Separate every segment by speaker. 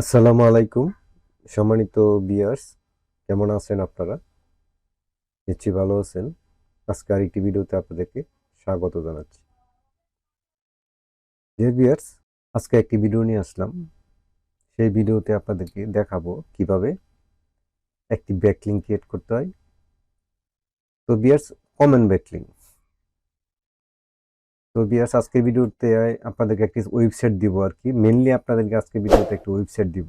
Speaker 1: আসসালামু আলাইকুম, সম্মানিত বিয়ার্স কেমন আছেন আপনারা? নিশ্চয়ই ভালো আছেন। আজকে আরেকটি ভিডিওতে আপনাদেরকে স্বাগত জানাচ্ছি। যে বিয়ার্স আজকে একটি ভিডিও নিয়ে আসলাম। সেই ভিডিওতে আপনাদেরকে দেখাবো কীভাবে একটি ব্যাকলিং ক্রিয়েট করতে হয়। তো বিয়ার্স কমন ব্যাকলিং তো বিয়ার্স আজকের ভিডিওতে আপনাদেরকে একটি ওয়েবসাইট দিব আর কি। মেনলি আপনাদেরকে আজকে ভিডিওতে একটি ওয়েবসাইট দিব।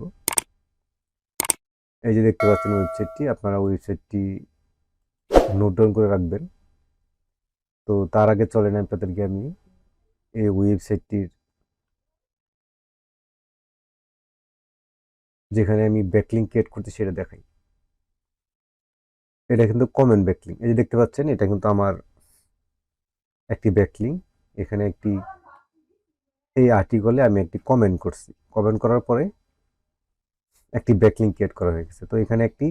Speaker 1: এই যে দেখতে পাচ্ছেন ওয়েবসাইটটি আপনারা ওয়েবসাইটটি নোট ডাউন করে রাখবেন। তো তার আগে চলেন আপনাদেরকে আমি এই ওয়েবসাইটটির যেখানে আমি ব্যাকলিং ক্রিয়েট করতে সেটা দেখাই। এটা কিন্তু কমন ব্যাকলিং এই যে দেখতে পাচ্ছেন, এটা কিন্তু আমার একটি ব্যাকলিং এখানে একটি, এই আর্টিকলে আমি একটি কমেন্ট করছি। কমেন্ট করার পরে একটি ব্যাকলিং ক্রিয়েট করা হয়ে গেছে। তো এখানে একটি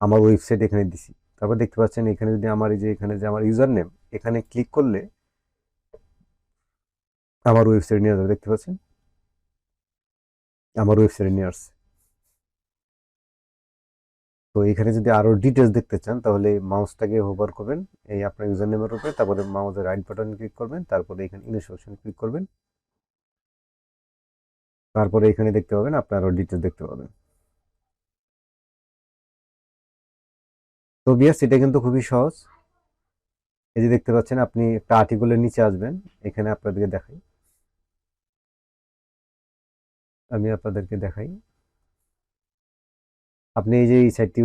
Speaker 1: আমার ওয়েবসাইট এখানে দিছি। তারপর দেখতে পাচ্ছেন এখানে যদি আমার এই যে, এখানে যে আমার ইউজার নেম এখানে ক্লিক করলে আমার ওয়েবসাইট নিয়ে যাবে। দেখতে পাচ্ছেন? আমার ওয়েবসাইটে নিয়ে আসছে। তো এখানে যদি আরও ডিটেলস দেখতে চান, তাহলে মাউসটাকে হোভার করবেন, এই আপনার ইউজার নেমের উপরে, তারপরে মাউসের রাইট বাটন ক্লিক করবেন, তারপরে এখানে ইংলিশ অপশন ক্লিক করবেন। তারপরে এখানে দেখতে পাবেন, আপনার আরও ডিটেলস দেখতে পাবেন। তো বিয়াস, এটা কিন্তু খুবই সহজ। এই যে দেখতে পাচ্ছেন, আপনি একটা আর্টিকেলের নিচে আসবেন, এখানে আপনাদেরকে দেখাই। আমি আপনাদেরকে দেখাই। আপনি এই যে এই সাইটটি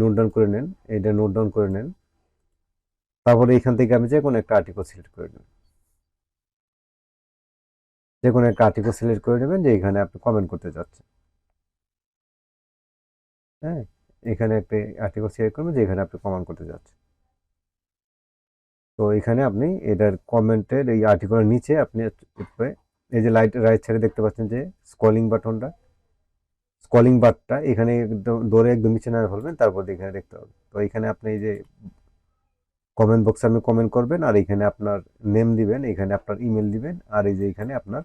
Speaker 1: নোট ডাউন করে নেন, এটা নোট ডাউন করে নেন। তারপরে এখান থেকে আমি যে কোনো একটা আর্টিকেল সিলেক্ট করে নেন যে কোনো একটা আর্টিকেল সিলেক্ট করে নেবেন যে এখানে আপনি কমেন্ট করতে যাচ্ছেন। হ্যাঁ এখানে একটা আর্টিকেল সিলেক্ট করবেন যে এখানে আপনি কমেন্ট করতে যাচ্ছেন। তো এখানে আপনি এটার কমেন্টের এই আর্টিকেলের নিচে আপনি এই যে লাইট রাইট সাইডে দেখতে পাচ্ছেন যে স্কলিং বাটনটা কলিং বারটা এখানে দৌড়ে একদম নিচে নামে ফেলবেন, তারপর এখানে দেখতে হবে। তো এখানে আপনি এই যে কমেন্ট বক্সে আপনি কমেন্ট করবেন আর এখানে আপনার নেম দিবেন, এখানে আপনার ইমেল দিবেন আর এই যে এখানে আপনার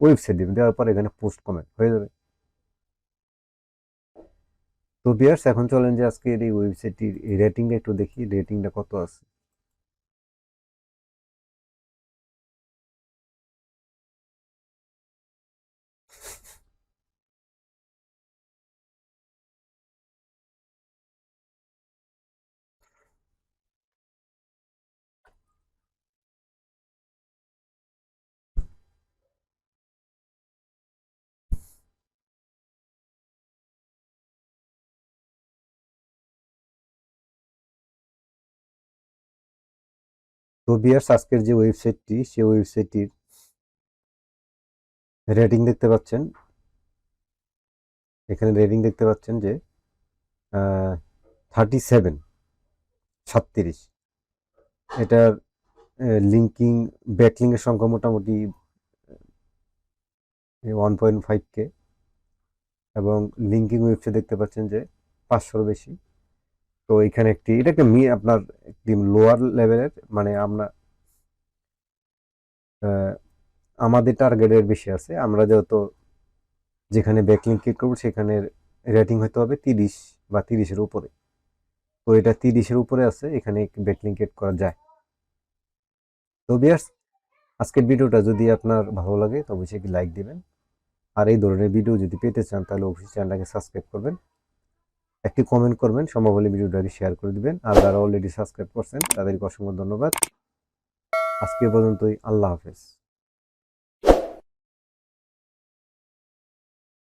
Speaker 1: ওয়েবসাইট দিবেন, দেওয়ার পর এখানে পোস্ট কমেন্ট হয়ে যাবে। তো বিয়ার্স এখন চলেন যে আজকে এই ওয়েবসাইটটির রেটিংটা একটু দেখি রেটিংটা কত আছে? তো বিয়ার্স আজকের যে ওয়েবসাইটটি সেই ওয়েবসাইটটির রেটিং দেখতে পাচ্ছেন। এখানে রেটিং দেখতে পাচ্ছেন যে থার্টি সেভেন সাতত্রিশ। এটার লিঙ্কিং ব্যাকলিংয়ের সংখ্যা মোটামুটি ওয়ান পয়েন্ট ফাইভ কে এবং লিঙ্কিং ওয়েবসাইট দেখতে পাচ্ছেন যে, পাঁচশোর বেশি। তো এখানে একটি, এটা একটা মি, আপনার একটি লোয়ার লেভেলের মানে আমরা আমাদের টার্গেটের বেশি আছে। আমরা যেহেতু যেখানে ব্যাকলিং ক্লিক করব সেখানে রেটিং হতে হবে তিরিশ বা তিরিশের উপরে। তো এটা তিরিশের উপরে আছে, এখানে ব্যাকলিং ক্রিয়েট করা যায়। তো বিয়ার্স আজকের ভিডিওটা যদি আপনার ভালো লাগে তবে কি লাইক দিবেন। আর এই ধরনের ভিডিও যদি পেতে চান, তাহলে অবশ্যই চ্যানেলটাকে সাবস্ক্রাইব করবেন। একটি কমেন্ট করবেন, সম্ভব হলে ভিডিওটাকে শেয়ার করে দিবেন। আর যারা অলরেডি সাবস্ক্রাইব করছেন, তাদেরকে অসংখ্য ধন্যবাদ। আজকে পর্যন্তই, আল্লাহ হাফেজ।